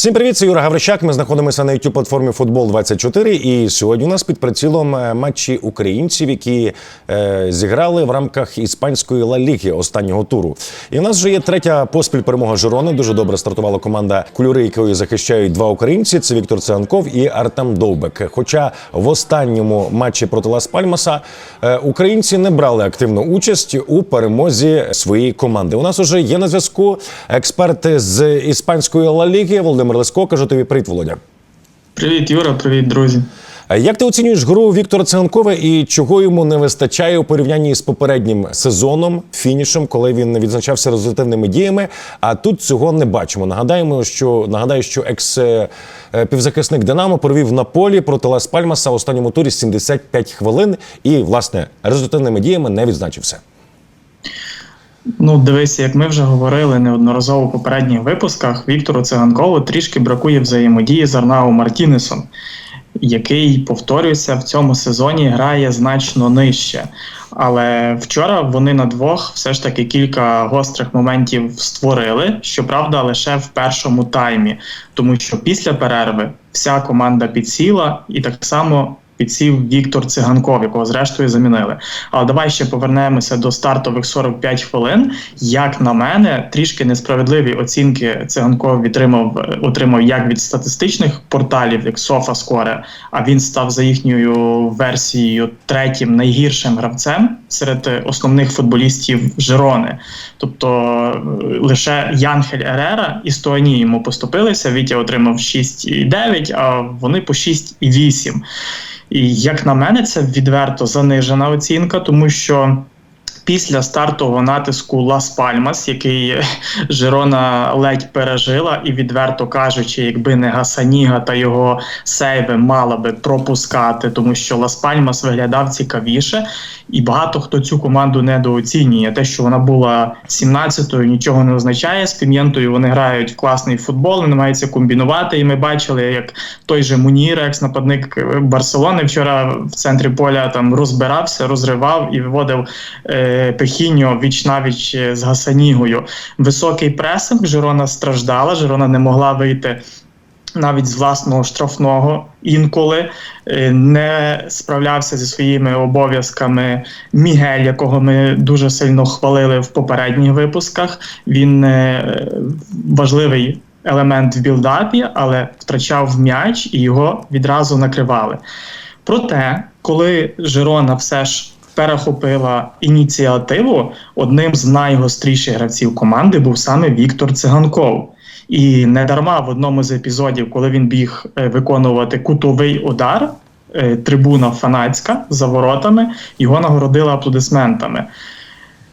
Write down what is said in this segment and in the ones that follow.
Всім привіт, це Юра Гаврищак. Ми знаходимося на youtube платформі Футбол 24 І сьогодні у нас під прицілом е, матчі українців, які е, зіграли в рамках іспанської Ла Ліги останнього туру. І у нас вже є третя поспіль перемога Жирони. Дуже добре стартувала команда кольори, якої захищають два українці: це Віктор Циганков і Артем Довбек. Хоча в останньому матчі проти Лас Пальмаса е, українці не брали активну участь у перемозі своєї команди. У нас уже є на зв'язку експерти з іспанської Ла Ліги Володимир Лесько. Кажу тобі привіт, Володя. Привіт, Юра, привіт, друзі. Як ти оцінюєш гру Віктора Циганкова і чого йому не вистачає у порівнянні з попереднім сезоном, фінішем, коли він відзначався результативними діями? А тут цього не бачимо. Нагадаємо, що нагадаю, що екс е, е, Динамо провів на полі проти Лас Пальмаса в останньому турі 75 хвилин і власне результативними діями не відзначився. Ну, дивися, як ми вже говорили неодноразово в попередніх випусках, Віктору Циганкову трішки бракує взаємодії з Арнау Мартінесом, який, повторюся, в цьому сезоні грає значно нижче. Але вчора вони на двох все ж таки кілька гострих моментів створили, щоправда, лише в першому таймі, тому що після перерви вся команда підсіла і так само. Підсів Віктор Циганков, якого зрештою замінили. Але давай ще повернемося до стартових 45 хвилин. Як на мене, трішки несправедливі оцінки Циганков відтримав, отримав як від статистичних порталів, як SofaScore, а він став за їхньою версією третім найгіршим гравцем серед основних футболістів Жирони. Тобто е, лише Янхель Ерера і Стоані йому поступилися. Вітя отримав 6,9, а вони по 6,8. І як на мене, це відверто занижена оцінка, тому що. Після стартового натиску Лас Пальмас, який Жирона ледь пережила, і відверто кажучи, якби не Гасаніга та його сейви мала би пропускати, тому що Лас Пальмас виглядав цікавіше, і багато хто цю команду недооцінює. Те, що вона була 17-ю, нічого не означає. З Пім'єнтою вони грають в класний футбол, намагаються комбінувати. І ми бачили, як той же Мунір, екс-нападник Барселони, вчора в центрі поля там розбирався, розривав і виводив. Е, Пехіньо віч навіч з Гасанігою. Високий пресинг, Жирона страждала, Жирона не могла вийти. Навіть з власного штрафного інколи не справлявся зі своїми обов'язками Мігель, якого ми дуже сильно хвалили в попередніх випусках. Він важливий елемент в білдапі, але втрачав м'яч і його відразу накривали. Проте, коли Жирона все ж перехопила ініціативу. Одним з найгостріших гравців команди був саме Віктор Циганков. І не дарма в одному з епізодів, коли він біг виконувати кутовий удар, трибуна фанатська за воротами, його нагородила аплодисментами.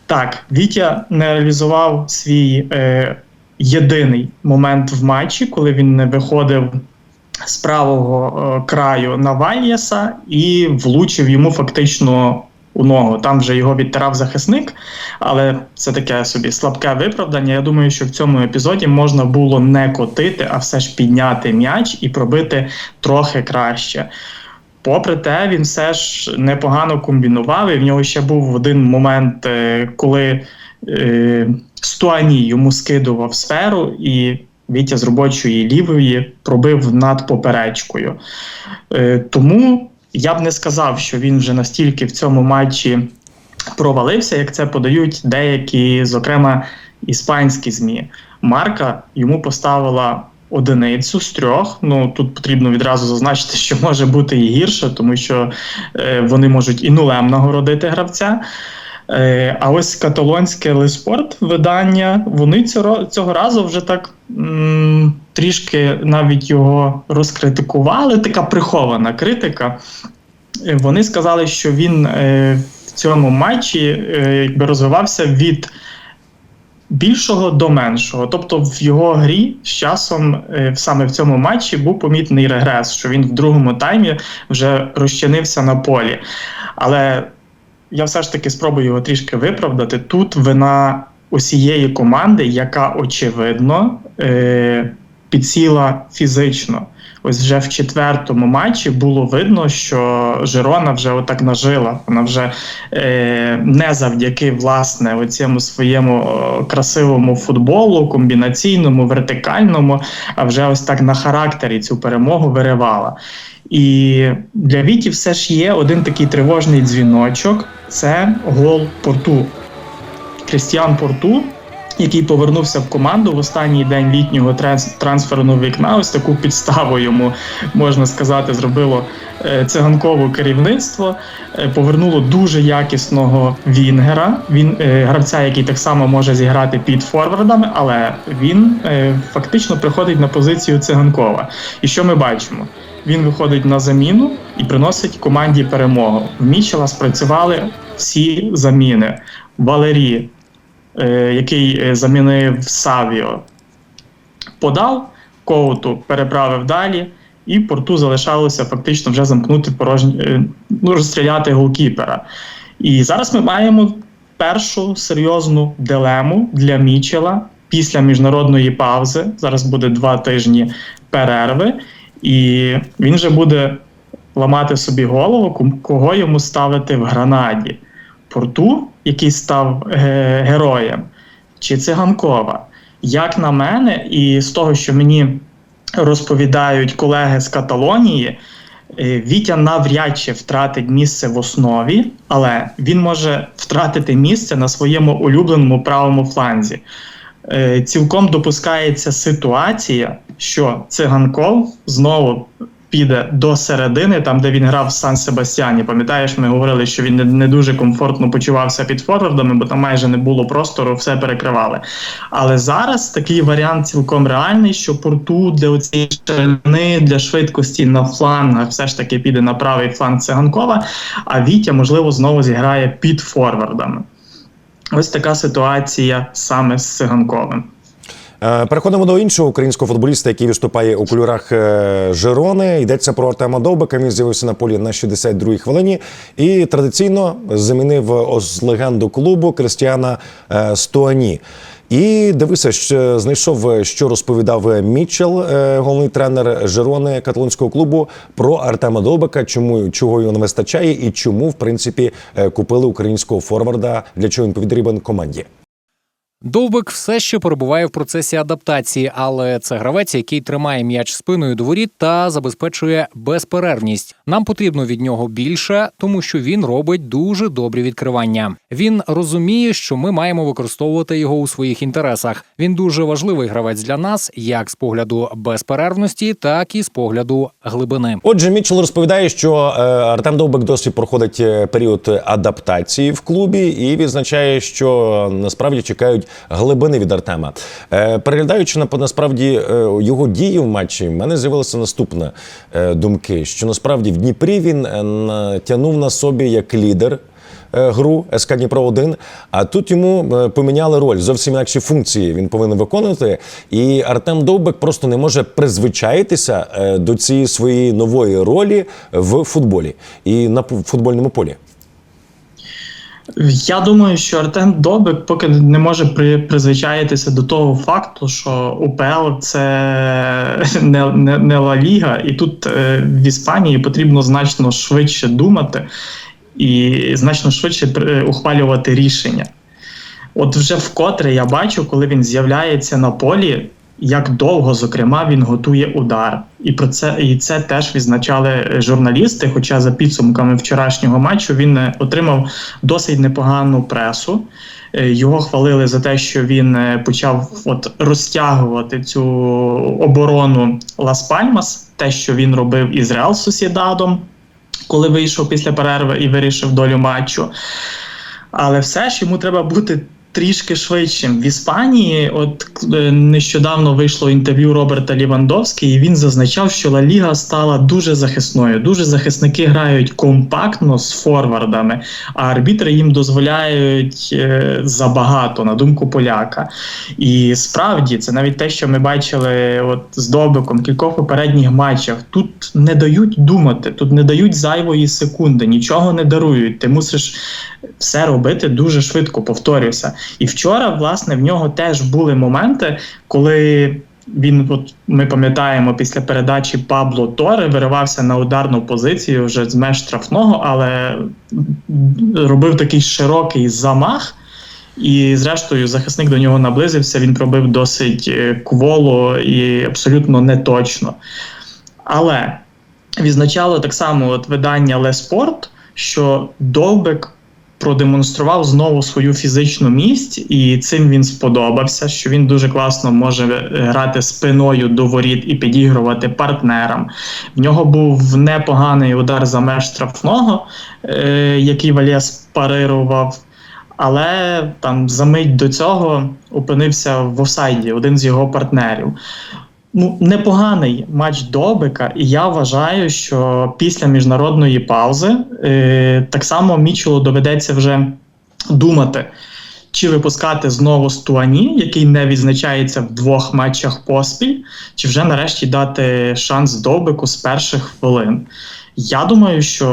Так, Вітя не реалізував свій е, єдиний момент в матчі, коли він виходив з правого е, краю на Вальєса і влучив йому фактично у ногу. Там вже його відтирав захисник, але це таке собі слабке виправдання. Я думаю, що в цьому епізоді можна було не котити, а все ж підняти м'яч і пробити трохи краще. Попри те, він все ж непогано комбінував. І в нього ще був один момент, е, коли е, Стуані йому скидував сферу, і Вітя з робочої лівої пробив над поперечкою. Е, тому я б не сказав, що він вже настільки в цьому матчі провалився, як це подають деякі, зокрема, іспанські ЗМІ. Марка йому поставила одиницю з трьох. Ну тут потрібно відразу зазначити, що може бути і гірше, тому що е, вони можуть і нулем нагородити гравця. Е, а ось каталонське Леспорт видання, вони цього цього разу вже так м, трішки навіть його розкритикували. Така прихована критика. Е, вони сказали, що він е, в цьому матчі е, якби розвивався від більшого до меншого. Тобто в його грі з часом е, саме в цьому матчі був помітний регрес, що він в другому таймі вже розчинився на полі. Але я все ж таки спробую його трішки виправдати. Тут вина усієї команди, яка очевидно е, підсіла фізично. Ось вже в четвертому матчі було видно, що Жирона вже отак нажила. Вона вже е, не завдяки власне оцьому своєму е, красивому футболу, комбінаційному, вертикальному, а вже ось так на характері цю перемогу виривала. І для Віті все ж є один такий тривожний дзвіночок: це гол порту. Крістіан Порту, який повернувся в команду в останній день літнього трансферного вікна. Ось таку підставу йому можна сказати, зробило е, циганкове керівництво. Е, Повернуло дуже якісного Вінгера. Він е, гравця, який так само може зіграти під форвардами, але він фактично приходить на позицію циганкова. І що ми бачимо? Він виходить на заміну і приносить команді перемогу. В Мічела спрацювали всі заміни. Валерій, е, який е, замінив Савіо, подав коуту, переправив далі, і порту залишалося фактично вже замкнути порожні, е, ну, розстріляти голкіпера. І зараз ми маємо першу серйозну дилему для Мічела після міжнародної паузи. Зараз буде два тижні перерви, і він вже буде ламати собі голову, кого йому ставити в гранаді. Порту, який став е, героєм, чи циганкова. Як на мене, і з того, що мені розповідають колеги з Каталонії, е, Вітя навряд чи втратить місце в основі, але він може втратити місце на своєму улюбленому правому фланзі. Е, Цілком допускається ситуація, що циганков знову піде до середини, там де він грав в Сан Себастьяні. Пам'ятаєш, ми говорили, що він не, дуже комфортно почувався під форвардами, бо там майже не було простору, все перекривали. Але зараз такий варіант цілком реальний, що порту для оцієї ширини, для швидкості на флангах все ж таки піде на правий фланг циганкова, а Вітя, можливо, знову зіграє під форвардами. Ось така ситуація саме з циганковим. Е, Переходимо до іншого українського футболіста, який виступає у кольорах е, Жирони. Йдеться про Артема Довбика. Він з'явився на полі на 62-й хвилині і традиційно замінив легенду клубу Кристіана е, Стоані. І дивися, що знайшов, що розповідав Мітчел, головний тренер Жирони каталонського клубу, про Артема Довбика, чому чого його не вистачає, і чому в принципі купили українського форварда, для чого він потрібен команді. Довбик все ще перебуває в процесі адаптації, але це гравець, який тримає м'яч спиною до воріт та забезпечує безперервність. Нам потрібно від нього більше, тому що він робить дуже добрі відкривання. Він розуміє, що ми маємо використовувати його у своїх інтересах. Він дуже важливий гравець для нас, як з погляду безперервності, так і з погляду глибини. Отже, Мітчел розповідає, що е, Артем Довбик досі проходить е, період адаптації в клубі і відзначає, що насправді чекають глибини від Артема. Е, переглядаючи на насправді е, його дії в матчі, в мене з'явилися наступні е, думки: що насправді в Дніпрі він е, на- собі як лідер. Гру СК Дніпро 1 а тут йому поміняли роль зовсім інакші функції. Він повинен виконувати. І Артем Довбик просто не може призвичаїтися до цієї своєї нової ролі в футболі і на футбольному полі. Я думаю, що Артем Добик поки не може при, призвичаїтися до того факту, що УПЛ це не, не, не Ла Ліга, і тут е, в Іспанії потрібно значно швидше думати і значно швидше при- ухвалювати рішення. От вже вкотре я бачу, коли він з'являється на полі, як довго, зокрема, він готує удар. І про це і це теж відзначали е, журналісти. Хоча за підсумками вчорашнього матчу він е, отримав досить непогану пресу. Е, Його хвалили за те, що він почав от розтягувати цю оборону Лас Пальмас, те, що він робив із Реал Сосідадом, коли вийшов після перерви і вирішив долю матчу. Але все ж йому треба бути трішки швидшим. В Іспанії, от е, нещодавно вийшло інтерв'ю Роберта Лівандовського, і він зазначав, що Ла Ліга стала дуже захисною. Дуже захисники грають компактно з форвардами, а арбітри їм дозволяють е, забагато, на думку поляка. І справді це навіть те, що ми бачили от з Добиком кількох попередніх матчах. Тут не дають думати, тут не дають зайвої секунди, нічого не дарують. Ти мусиш все робити дуже швидко, повторюся. І вчора, власне, в нього теж були моменти, коли він, от ми пам'ятаємо, після передачі Пабло Торе виривався на ударну позицію вже з меж штрафного, але робив такий широкий замах. І, зрештою, захисник до нього наблизився. Він пробив досить е, кволо і абсолютно неточно. Але відзначало так само от видання Леспорт, що Довбик продемонстрував знову свою фізичну мість, і цим він сподобався. Що він дуже класно може е, грати спиною до воріт і підігрувати партнерам. В нього був непоганий удар за меж штрафного, е, який Валєс парирував. Але там за мить до цього опинився в офсайді один з його партнерів. Ну, непоганий матч Добика, і я вважаю, що після міжнародної паузи е, так само Мічелу доведеться вже думати, чи випускати знову Стуані, який не відзначається в двох матчах поспіль, чи вже нарешті дати шанс Добику з перших хвилин. Я думаю, що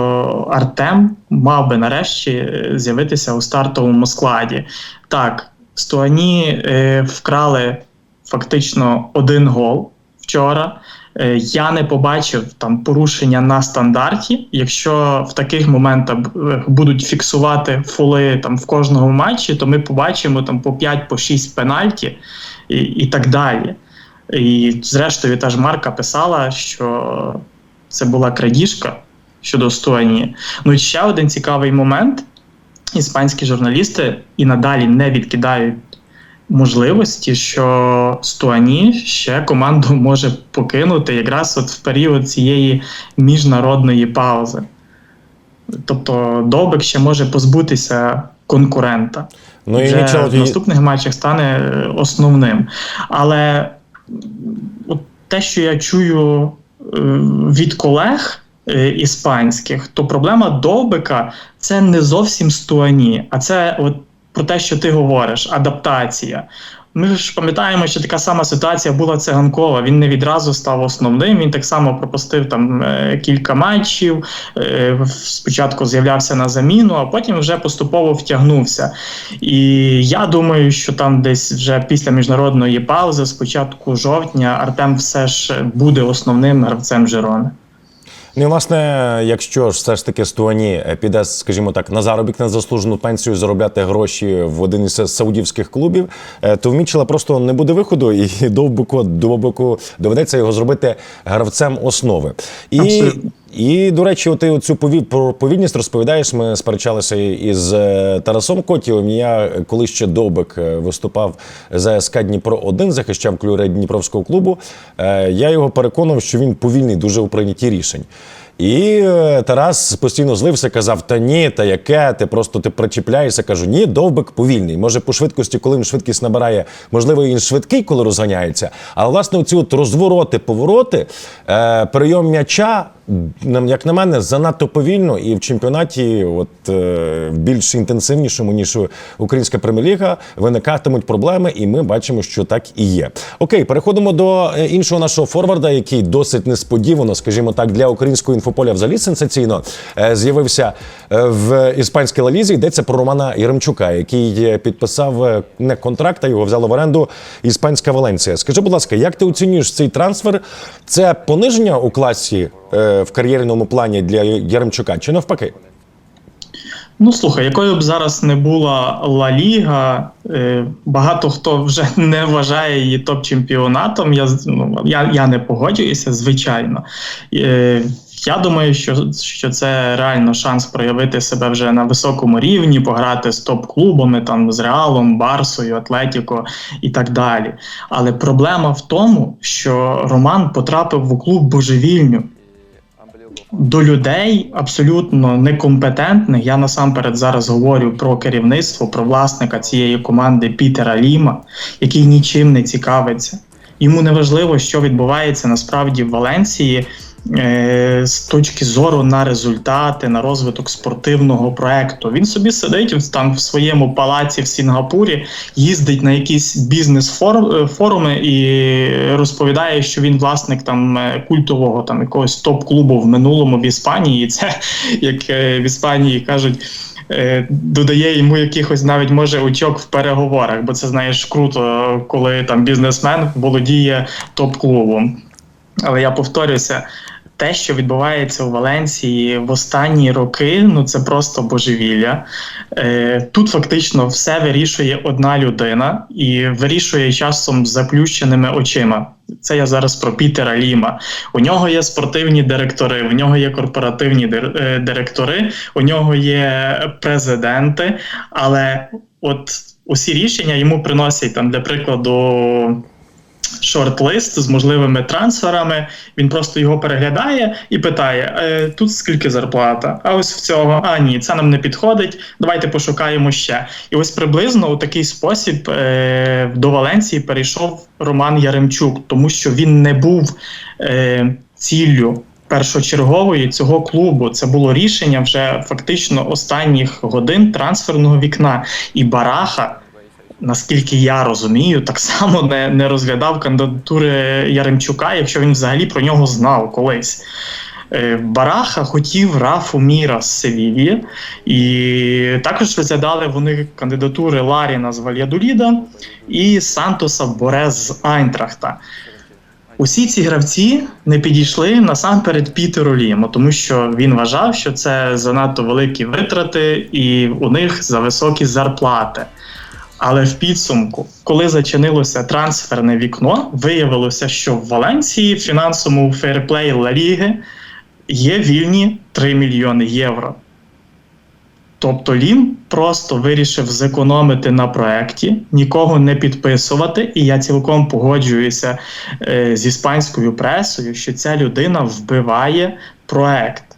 Артем мав би нарешті е, з'явитися у стартовому складі. Так, Стуані е, вкрали фактично один гол вчора. Е, Я не побачив там порушення на стандарті. Якщо в таких моментах е, будуть фіксувати фоли там в кожному матчі, то ми побачимо там по 5 по 6 пенальті і, і так далі. І зрештою, та ж Марка писала, що це була крадіжка щодо Стуані. Ну і ще один цікавий момент: іспанські журналісти і надалі не відкидають можливості, що Стуані ще команду може покинути якраз от в період цієї міжнародної паузи. Тобто Довбик ще може позбутися конкурента. Ну і Вже в наступних матчах стане е, основним. Але от те, що я чую е, від колег е, іспанських, то проблема Довбика це не зовсім стуані, а це от про те, що ти говориш, адаптація. Ми ж пам'ятаємо, що така сама ситуація була циганкова. Він не відразу став основним. Він так само пропустив там е, кілька матчів. е, Спочатку з'являвся на заміну, а потім вже поступово втягнувся. І я думаю, що там десь вже після міжнародної паузи, з початку жовтня, Артем все ж буде основним гравцем Жирони. Ну і власне, якщо ж все ж таки Стуані піде, скажімо так, на заробіток на заслужену пенсію заробляти гроші в один із саудівських клубів, е, то в Мічела просто не буде виходу, і довбоку до боку доведеться його зробити гравцем основи. І Абсолютно. І, до речі, ти про повільність розповідаєш. Ми сперечалися із е, Тарасом Котєвим. Я коли ще Довбик е, виступав за СК Дніпро 1 захищав клюри Дніпровського клубу. е, Я його переконував, що він повільний дуже у прийнятті рішень. І Тарас постійно злився, казав: Та ні, та яке, ти просто ти причіпляєшся. Кажу, ні, довбик повільний. Може, по швидкості, коли він швидкість набирає, можливо, він швидкий, коли розганяється. Але власне оці от розвороти, повороти, прийом м'яча, як на мене, занадто повільно і в чемпіонаті, от е, більш інтенсивнішому, ніж українська прем'єр-ліга, виникатимуть проблеми, і ми бачимо, що так і є. Окей, переходимо до е, іншого нашого форварда, який досить несподівано, скажімо так, для українського інфополя взагалі сенсаційно е, з'явився в іспанській лалізі. Йдеться про Романа Яремчука, який підписав не контракт, а його взяла в оренду іспанська Валенція. Скажи, будь ласка, як ти оцінюєш цей трансфер? Це пониження у класі в кар'єрному плані для Яремчука чи навпаки? Ну слухай, якою б зараз не була Ла Ліга, е, багато хто вже не вважає її топ-чемпіонатом. Я, ну, я, я не погоджуюся, звичайно. Е, я думаю, що, що це реально шанс проявити себе вже на високому рівні, пограти з топ-клубами, там з Реалом, Барсою, Атлетіко і так далі. Але проблема в тому, що Роман потрапив у клуб божевільню до людей абсолютно некомпетентних. Я насамперед зараз говорю про керівництво, про власника цієї команди Пітера Ліма, який нічим не цікавиться. Йому не важливо, що відбувається насправді в Валенції. Е, З точки зору на результати, на розвиток спортивного проекту. Він собі сидить там в своєму палаці в Сінгапурі, їздить на якісь бізнес-форуми і розповідає, що він власник там е, культового там якогось топ-клубу в минулому в Іспанії. І це як е, в Іспанії кажуть. е, додає йому якихось навіть може очок в переговорах, бо це знаєш круто, коли там бізнесмен володіє топ-клубом. Але я повторюся, те, що відбувається у Валенції в останні роки, ну це просто божевілля. Е, тут фактично все вирішує одна людина і вирішує часом заплющеними очима. Це я зараз про Пітера Ліма. У нього є спортивні директори, у нього є корпоративні е, директори, у нього є президенти, але от усі рішення йому приносять там, для прикладу, шорт-лист з можливими трансферами. Він просто його переглядає і питає: е, тут скільки зарплата? А ось в цього, а ні, це нам не підходить. Давайте пошукаємо ще. І ось приблизно у такий спосіб е, до Валенції перейшов Роман Яремчук, тому що він не був е, ціллю. Першочергової цього клубу це було рішення вже фактично останніх годин трансферного вікна. І Бараха наскільки я розумію, так само не, не розглядав кандидатури Яремчука, якщо він взагалі про нього знав колись. Е, Бараха хотів Рафу Міра з Севілії, і також розглядали вони кандидатури Ларіна з Вальядоліда і Сантоса Борез з Айнтрахта. Усі ці гравці не підійшли насамперед Пітеру Ліму, тому що він вважав, що це занадто великі витрати, і у них за високі зарплати. Але в підсумку, коли зачинилося трансферне вікно, виявилося, що в Валенції фінансовому фейрплеї Ла Ліги є вільні 3 мільйони євро. Тобто Лім просто вирішив зекономити на проєкті, нікого не підписувати, і я цілком погоджуюся е, з іспанською пресою, що ця людина вбиває проект.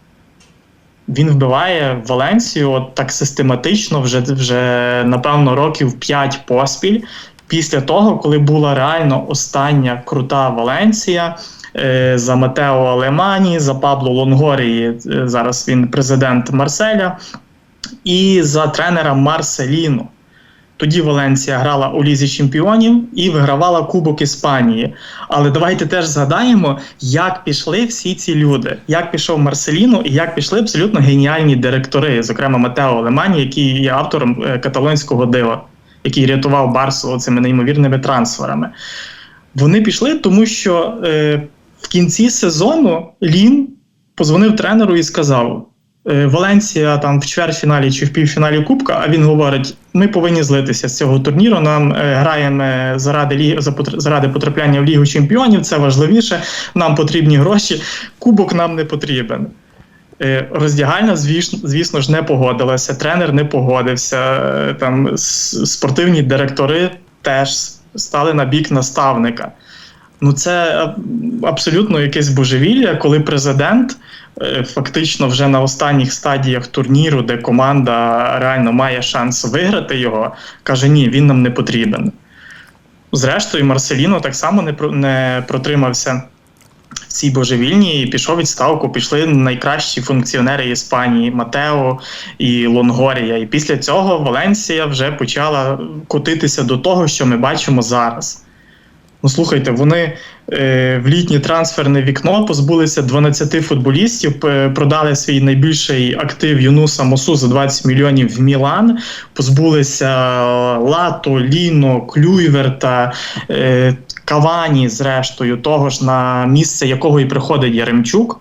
Він вбиває Валенсію от так систематично, вже, вже напевно років 5 поспіль. Після того, коли була реально остання крута Валенсія е, за Матео Алемані, за Пабло Лонгорії, е, зараз він президент Марселя, і за тренера Марселіно. Тоді Валенція грала у Лізі Чемпіонів і вигравала Кубок Іспанії. Але давайте теж згадаємо, як пішли всі ці люди, як пішов Марселіно і як пішли абсолютно геніальні директори, зокрема Матео Лемані, який є автором е, каталонського дива, який рятував Барсу цими неймовірними трансферами. Вони пішли, тому що е, в кінці сезону Лін позвонив тренеру і сказав: Валенсія там в чвертьфіналі чи в півфіналі Кубка, а він говорить: ми повинні злитися з цього турніру. Нам е, граємо заради потр- заради потрапляння в Лігу Чемпіонів. Це важливіше. Нам потрібні гроші. Кубок нам не потрібен. Е, Роздягальна, звісно, звісно ж, не погодилася. Тренер не погодився. е, Там спортивні директори теж стали на бік наставника. Ну, це абсолютно якесь божевілля, коли президент е, фактично вже на останніх стадіях турніру, де команда реально має шанс виграти його, каже: ні, він нам не потрібен. Зрештою, Марселіно так само не, не протримався в цій божевільні і пішов відставку. Пішли найкращі функціонери Іспанії Матео і Лонгорія. І після цього Валенсія вже почала котитися до того, що ми бачимо зараз. Ну, слухайте, вони е, в літнє трансферне вікно позбулися 12 футболістів, продали свій найбільший актив Юнуса Мосу за 20 мільйонів в Мілан, позбулися Лато, Ліно, Клюйверта, е, Кавані, зрештою, того ж, на місце якого і приходить Яремчук.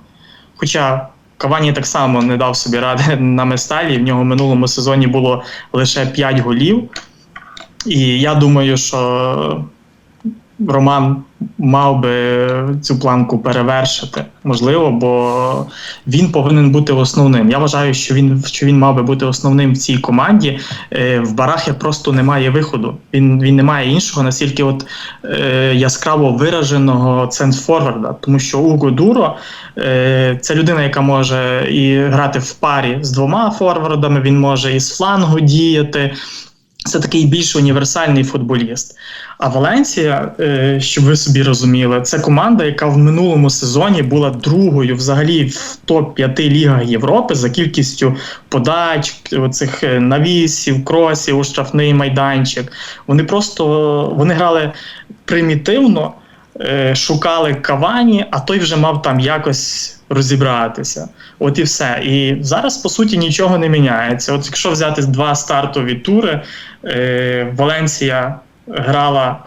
Хоча Кавані так само не дав собі ради на Месталі, в нього в минулому сезоні було лише 5 голів. І я думаю, що Роман мав би цю планку перевершити, можливо, бо він повинен бути основним. Я вважаю, що він що він мав би бути основним в цій команді. Е, в Барахі просто немає виходу. Він він не має іншого настільки от е, яскраво вираженого центфорварда, тому що Уго Дуро е, це людина, яка може і грати в парі з двома форвардами. Він може і з флангу діяти. Це такий більш універсальний футболіст. А Валенсія, е, щоб ви собі розуміли, це команда, яка в минулому сезоні була другою взагалі в топ-5 лігах Європи за кількістю подач, цих навісів, кросів штрафний майданчик. Вони просто вони грали примітивно, е, шукали кавані, а той вже мав там якось розібратися. От і все. І зараз, по суті, нічого не міняється. От якщо взяти два стартові тури, е, Валенсія грала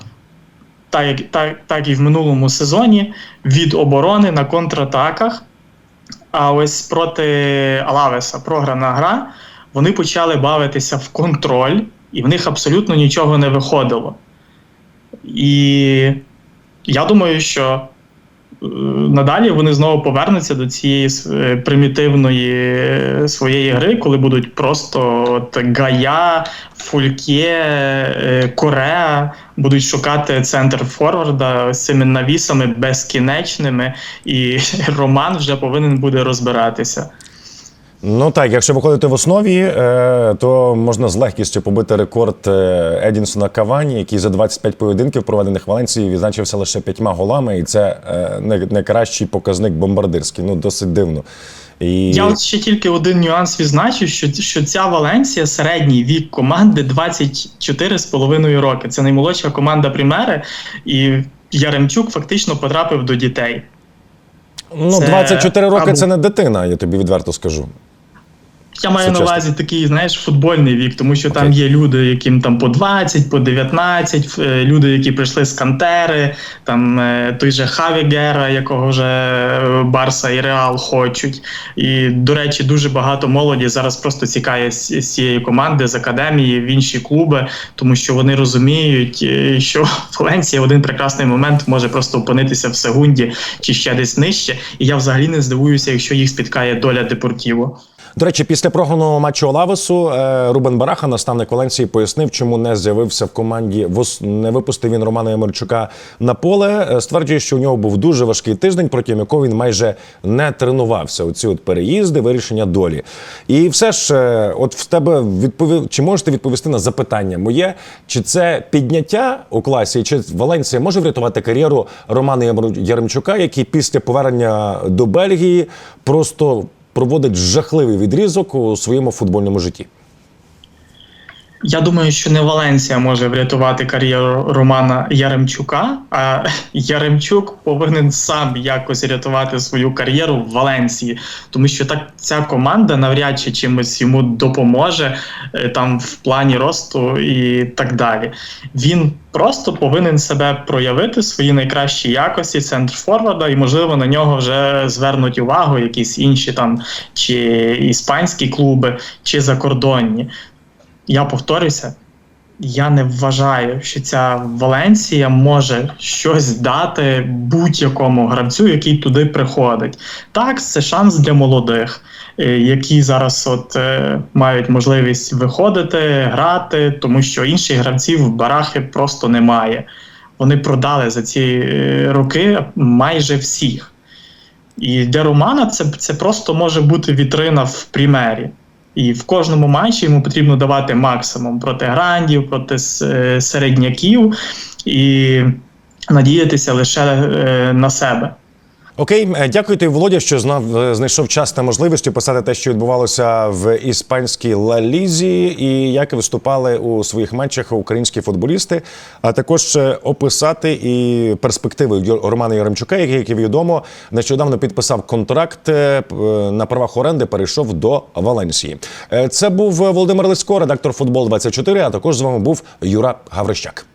так, як, так, так і в минулому сезоні від оборони на контратаках. А ось проти Алавеса програна гра, вони почали бавитися в контроль, і в них абсолютно нічого не виходило. І я думаю, що надалі вони знову повернуться до цієї е, примітивної е, своєї гри, коли будуть просто от Гая, Фульке, е, Кореа будуть шукати центр форварда з цими навісами безкінечними, і Роман вже повинен буде розбиратися. Ну так, якщо виходити в основі, е, то можна з легкістю побити рекорд е, Едінсона Кавані, який за 25 поєдинків, проведених в Валенції, відзначився лише п'ятьма голами, і це е, найкращий показник бомбардирський. Ну досить дивно. І... Я от ще тільки один нюанс відзначу, що, що ця Валенсія середній вік команди 24,5 роки. Це наймолодша команда Примери, і Яремчук фактично потрапив до дітей. Ну, це 24 роки або- це не дитина, я тобі відверто скажу. Я маю на увазі такий, знаєш, футбольний вік, тому що там є люди, яким там по 20, по 19, е, люди, які прийшли з Кантери, там е, той же Хаві Гера, якого вже е, Барса і Реал хочуть. І, до речі, дуже багато молоді зараз просто цікає з, з цієї команди, з академії в інші клуби, тому що вони розуміють, що Валенсія в один прекрасний момент може просто опинитися в секунді чи ще десь нижче. І я взагалі не здивуюся, якщо їх спіткає доля Депортіво. До речі, після програного матчу Олавесу е, Рубен Бараха, наставник Валенції, пояснив, чому не з'явився в команді. Не випустив він Романа Ямерчука на поле. Е, Стверджує, що у нього був дуже важкий тиждень, протягом якого він майже не тренувався. Оці от переїзди, вирішення долі. І все ж, е, от в тебе відповів, чи можете відповісти на запитання моє, чи це підняття у класі, чи Валенція може врятувати кар'єру Романа Яремчука, який після повернення до Бельгії просто проводить жахливий відрізок у своєму футбольному житті. Я думаю, що не Валенсія може врятувати кар'єру Романа Яремчука, а Яремчук повинен сам якось рятувати свою кар'єру в Валенсії, тому що так ця команда навряд чи чимось йому допоможе е, там в плані росту і так далі. Він просто повинен себе проявити свої найкращі якості центр форварда, і можливо на нього вже звернуть увагу якісь інші там чи іспанські клуби, чи закордонні я повторюся, я не вважаю, що ця Валенсія може щось дати будь-якому гравцю, який туди приходить. Так, це шанс для молодих, е, які зараз от е, мають можливість виходити, грати, тому що інших гравців в барахи просто немає. Вони продали за ці е, роки майже всіх. І для Романа це, це просто може бути вітрина в примері. І в кожному матчі йому потрібно давати максимум проти грандів, проти е, середняків і надіятися лише е, на себе. Окей, е, дякую тобі, Володя, що знав, е, знайшов час та можливість описати те, що відбувалося в іспанській Ла Лізі, і як виступали у своїх матчах українські футболісти, а також е, описати і перспективи Романа Яремчука, який, як відомо, нещодавно підписав контракт на правах оренди, перейшов до Валенсії. Це був Володимир Лисько, редактор футбол 24 А також з вами був Юра Гаврищак.